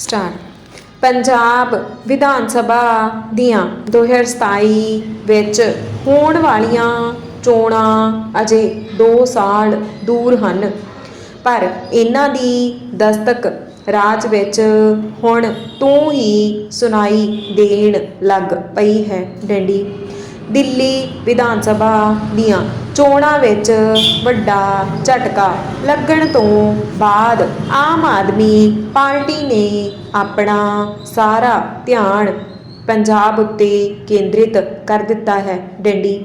Star Punjab Vidhan Sabha ਦੀਆਂ 2027 ਵਿੱਚ ਹੋਣ ਵਾਲੀਆਂ ਚੋਣਾਂ ਅਜੇ 2 ਸਾਲ ਦੂਰ ਹਨ। ਪਰ ਇਹਨਾਂ ਦੀ ਦਸਤਕ ਰਾਜ ਵਿੱਚ ਹੁਣ ਤੋਂ ਹੀ ਸੁਣਾਈ ਦੇਣ ਲੱਗ ਪਈ ਹੈ ਡੰਡੀ। ਦਿੱਲੀ ਵਿਧਾਨ ਸਭਾ ਦੀਆਂ ਚੋਣਾਂ ਵਿੱਚ ਵੱਡਾ ਝਟਕਾ ਲੱਗਣ ਤੋਂ ਬਾਅਦ ਆਮ ਆਦਮੀ ਪਾਰਟੀ ਨੇ ਆਪਣਾ ਸਾਰਾ ਧਿਆਨ ਪੰਜਾਬ ਉੱਤੇ ਕੇਂਦਰਿਤ ਕਰ ਦਿੱਤਾ ਹੈ। ਡੰਡੀ,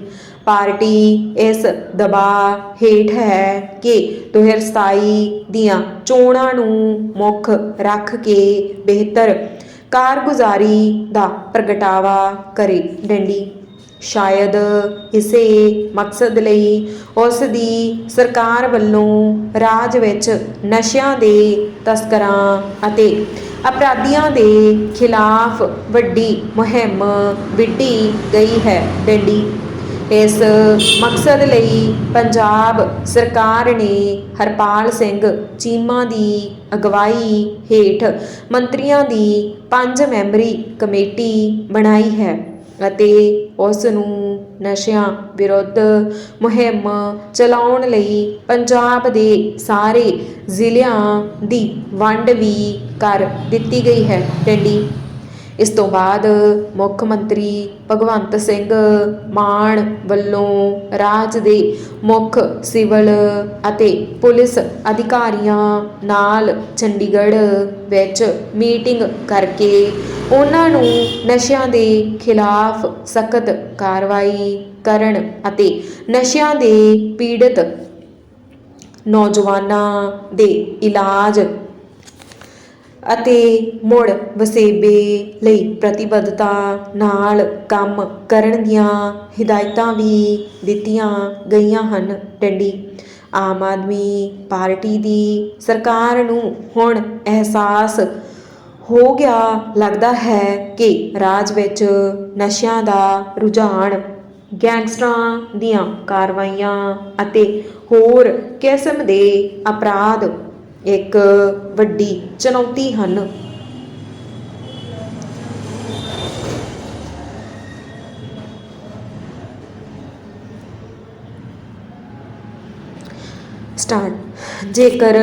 ਪਾਰਟੀ ਇਸ ਦਬਾਅ ਹੇਠ ਹੈ ਕਿ 2027 ਦੀਆਂ ਚੋਣਾਂ ਨੂੰ ਮੁੱਖ ਰੱਖ ਕੇ ਬਿਹਤਰ ਕਾਰਗੁਜ਼ਾਰੀ ਦਾ ਪ੍ਰਗਟਾਵਾ ਕਰੇ। ਡੰਡੀ ਸ਼ਾਇਦ ਇਸੇ ਮਕਸਦ ਲਈ ਉਸ ਦੀ ਸਰਕਾਰ ਵੱਲੋਂ ਰਾਜ ਵਿੱਚ ਨਸ਼ਿਆਂ ਦੇ ਤਸਕਰਾਂ ਅਤੇ ਅਪਰਾਧੀਆਂ ਦੇ ਖਿਲਾਫ ਵੱਡੀ ਮੁਹਿੰਮ ਵਿੱਢੀ ਗਈ ਹੈ ਡੰਡੀ। ਇਸ ਮਕਸਦ ਲਈ ਪੰਜਾਬ ਸਰਕਾਰ ਨੇ ਹਰਪਾਲ ਸਿੰਘ ਚੀਮਾ ਦੀ ਅਗਵਾਈ ਹੇਠ ਮੰਤਰੀਆਂ ਦੀ ਪੰਜ ਮੈਂਬਰੀ ਕਮੇਟੀ ਬਣਾਈ ਹੈ। ਅਤੇ ਉਸ ਨੂੰ ਨਸ਼ਿਆਂ ਵਿਰੁੱਧ ਮੁਹਿੰਮ ਚਲਾਉਣ ਲਈ ਪੰਜਾਬ ਦੇ ਸਾਰੇ ਜ਼ਿਲ੍ਹਿਆਂ ਦੀ ਵੰਡ ਵੀ ਕਰ ਦਿੱਤੀ ਗਈ ਹੈ। ਡੰਡੀ ਇਸ ਤੋਂ ਬਾਅਦ ਮੁੱਖ ਮੰਤਰੀ ਭਗਵੰਤ ਸਿੰਘ ਮਾਨ ਵੱਲੋਂ ਰਾਜ ਦੇ ਮੁੱਖ ਸਿਵਲ ਅਤੇ ਪੁਲਿਸ ਅਧਿਕਾਰੀਆਂ ਨਾਲ ਚੰਡੀਗੜ੍ਹ ਵਿੱਚ ਮੀਟਿੰਗ ਕਰਕੇ ਉਹਨਾਂ ਨੂੰ ਨਸ਼ਿਆਂ ਦੇ ਖਿਲਾਫ ਸਖਤ ਕਾਰਵਾਈ ਕਰਨ ਅਤੇ ਨਸ਼ਿਆਂ ਦੇ ਪੀੜਤ ਨੌਜਵਾਨਾਂ ਦੇ ਇਲਾਜ ਅਤੇ ਮੁੜ ਵਸੇਬੇ ਲਈ ਪ੍ਰਤੀਬੱਧਤਾ ਨਾਲ ਕੰਮ ਕਰਨ ਦੀਆਂ ਹਦਾਇਤਾਂ ਵੀ ਦਿੱਤੀਆਂ ਗਈਆਂ ਹਨ। ਡੰਡੀ ਆਮ ਆਦਮੀ ਪਾਰਟੀ ਦੀ ਸਰਕਾਰ ਨੂੰ ਹੁਣ ਅਹਿਸਾਸ ਹੋ ਗਿਆ ਲੱਗਦਾ ਹੈ ਕਿ ਰਾਜ ਵਿੱਚ ਨਸ਼ਿਆਂ ਦਾ ਰੁਝਾਨ ਗੈਂਗਸਟਰਾਂ ਦੀਆਂ ਕਾਰਵਾਈਆਂ ਅਤੇ ਹੋਰ ਕਿਸਮ ਦੇ ਅਪਰਾਧ ਇੱਕ ਵੱਡੀ ਚੁਣੌਤੀ ਹਨ। ਸਟਾਰਟ। ਜੇਕਰ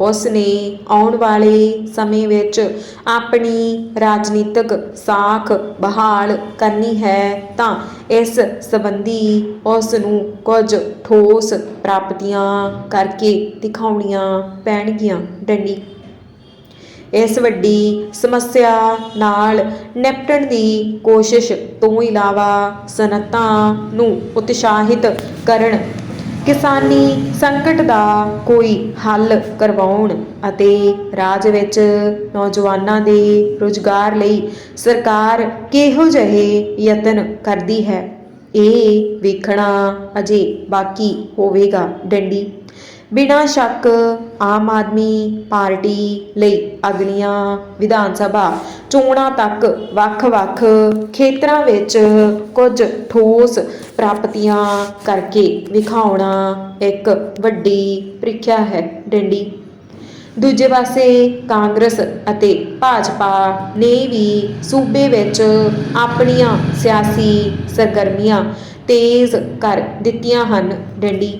ਉਸ ਨੇ ਆਉਣ ਵਾਲੇ ਸਮੇਂ ਵਿੱਚ ਆਪਣੀ ਰਾਜਨੀਤਿਕ ਸਾਖ ਬਹਾਲ ਕਰਨੀ ਹੈ, ਤਾਂ ਇਸ ਸੰਬੰਧੀ ਉਸ ਨੂੰ ਕੁਝ ਠੋਸ ਪ੍ਰਾਪਤੀਆਂ ਕਰਕੇ ਦਿਖਾਉਣੀਆਂ ਪੈਣਗੀਆਂ। ਡੰਡੀ। ਇਸ ਵੱਡੀ ਸਮੱਸਿਆ ਨਾਲ ਨਿਪਟਣ ਦੀ ਕੋਸ਼ਿਸ਼ ਤੋਂ ਇਲਾਵਾ ਸਨਅਤਾਂ ਨੂੰ ਉਤਸ਼ਾਹਿਤ ਕਰਨ ਕਿਸਾਨੀ ਸੰਕਟ ਦਾ ਕੋਈ ਹੱਲ ਕਰਵਾਉਣ ਅਤੇ ਰਾਜ ਵਿੱਚ ਨੌਜਵਾਨਾਂ ਦੇ ਰੁਜ਼ਗਾਰ ਲਈ ਸਰਕਾਰ ਕਿਹੋ ਜਿਹੇ ਯਤਨ ਕਰਦੀ ਹੈ? ਇਹ ਵੇਖਣਾ ਅਜੇ ਬਾਕੀ ਹੋਵੇਗਾ, ਡੰਡੀ। ਬਿਨਾਂ ਸ਼ੱਕ ਆਮ ਆਦਮੀ ਪਾਰਟੀ ਲਈ ਅਗਲੀਆਂ ਵਿਧਾਨ ਸਭਾ ਚੋਣਾਂ ਤੱਕ ਵੱਖ-ਵੱਖ ਖੇਤਰਾਂ ਵਿੱਚ ਕੁਝ ਠੋਸ ਪ੍ਰਾਪਤੀਆਂ ਕਰਕੇ ਵਿਖਾਉਣਾ ਇੱਕ ਵੱਡੀ ਪ੍ਰੀਖਿਆ ਹੈ ਡੰਡੀ। ਦੂਜੇ ਪਾਸੇ ਕਾਂਗਰਸ ਅਤੇ ਭਾਜਪਾ ਨੇ ਵੀ ਸੂਬੇ ਵਿੱਚ ਆਪਣੀਆਂ ਸਿਆਸੀ ਸਰਗਰਮੀਆਂ ਤੇਜ਼ ਕਰ ਦਿੱਤੀਆਂ ਹਨ ਡੰਡੀ।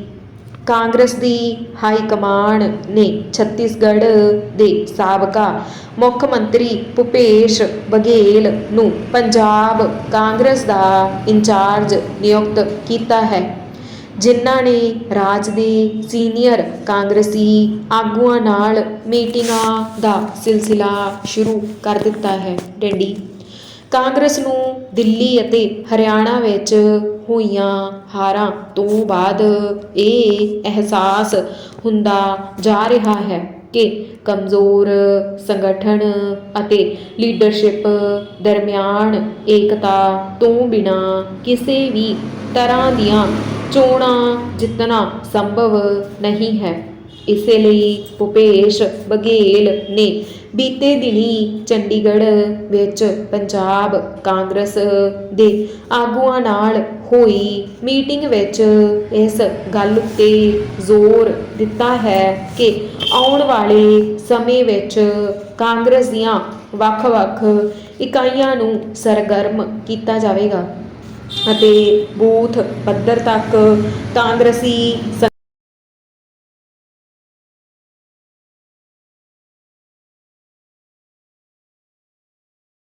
ਕਾਂਗਰਸ ਦੀ ਹਾਈ ਕਮਾਂਡ ਨੇ ਛੱਤੀਸਗੜ੍ਹ ਦੇ ਸਾਬਕਾ ਮੁੱਖ ਮੰਤਰੀ ਭੁਪੇਸ਼ ਬਘੇਲ ਨੂੰ ਪੰਜਾਬ ਕਾਂਗਰਸ ਦਾ ਇੰਚਾਰਜ ਨਿਯੁਕਤ ਕੀਤਾ ਹੈ, ਜਿਨ੍ਹਾਂ ਨੇ ਰਾਜ ਦੇ ਸੀਨੀਅਰ ਕਾਂਗਰਸੀ ਆਗੂਆਂ ਨਾਲ ਮੀਟਿੰਗਾਂ ਦਾ ਸਿਲਸਿਲਾ ਸ਼ੁਰੂ ਕਰ ਦਿੱਤਾ ਹੈ। ਡੰਡੀ ਕਾਂਗਰਸ ਨੂੰ ਦਿੱਲੀ ਅਤੇ ਹਰਿਆਣਾ ਵਿੱਚ ਹੋਈਆਂ ਹਾਰਾਂ ਤੋਂ ਬਾਅਦ ਇਹ ਅਹਿਸਾਸ ਹੁੰਦਾ ਜਾ ਰਿਹਾ ਹੈ ਕਿ ਕਮਜ਼ੋਰ ਸੰਗਠਨ ਅਤੇ ਲੀਡਰਸ਼ਿਪ ਦਰਮਿਆਨ ਏਕਤਾ ਤੋਂ ਬਿਨਾ ਕਿਸੇ ਵੀ ਤਰ੍ਹਾਂ ਦੀਆਂ ਚੋਣਾਂ ਜਿੱਤਣਾ ਸੰਭਵ ਨਹੀਂ ਹੈ। ਇਸੇ ਲਈ ਭੁਪੇਸ਼ ਬਘੇਲ ਨੇ ਬੀਤੇ ਦਿਨੀ ਚੰਡੀਗੜ੍ਹ ਵਿੱਚ ਪੰਜਾਬ ਕਾਂਗਰਸ ਦੇ ਆਗੂਆਂ ਨਾਲ ਹੋਈ ਮੀਟਿੰਗ ਵਿੱਚ ਇਸ ਗੱਲ ਉੱਤੇ ਜ਼ੋਰ ਦਿੱਤਾ ਹੈ ਕਿ ਆਉਣ ਵਾਲੇ ਸਮੇਂ ਵਿੱਚ ਕਾਂਗਰਸ ਦੀਆਂ ਵੱਖ-ਵੱਖ ਇਕਾਈਆਂ ਨੂੰ ਸਰਗਰਮ ਕੀਤਾ ਜਾਵੇਗਾ ਅਤੇ ਬੂਥ ਪੱਧਰ ਤੱਕ ਕਾਂਗਰਸੀ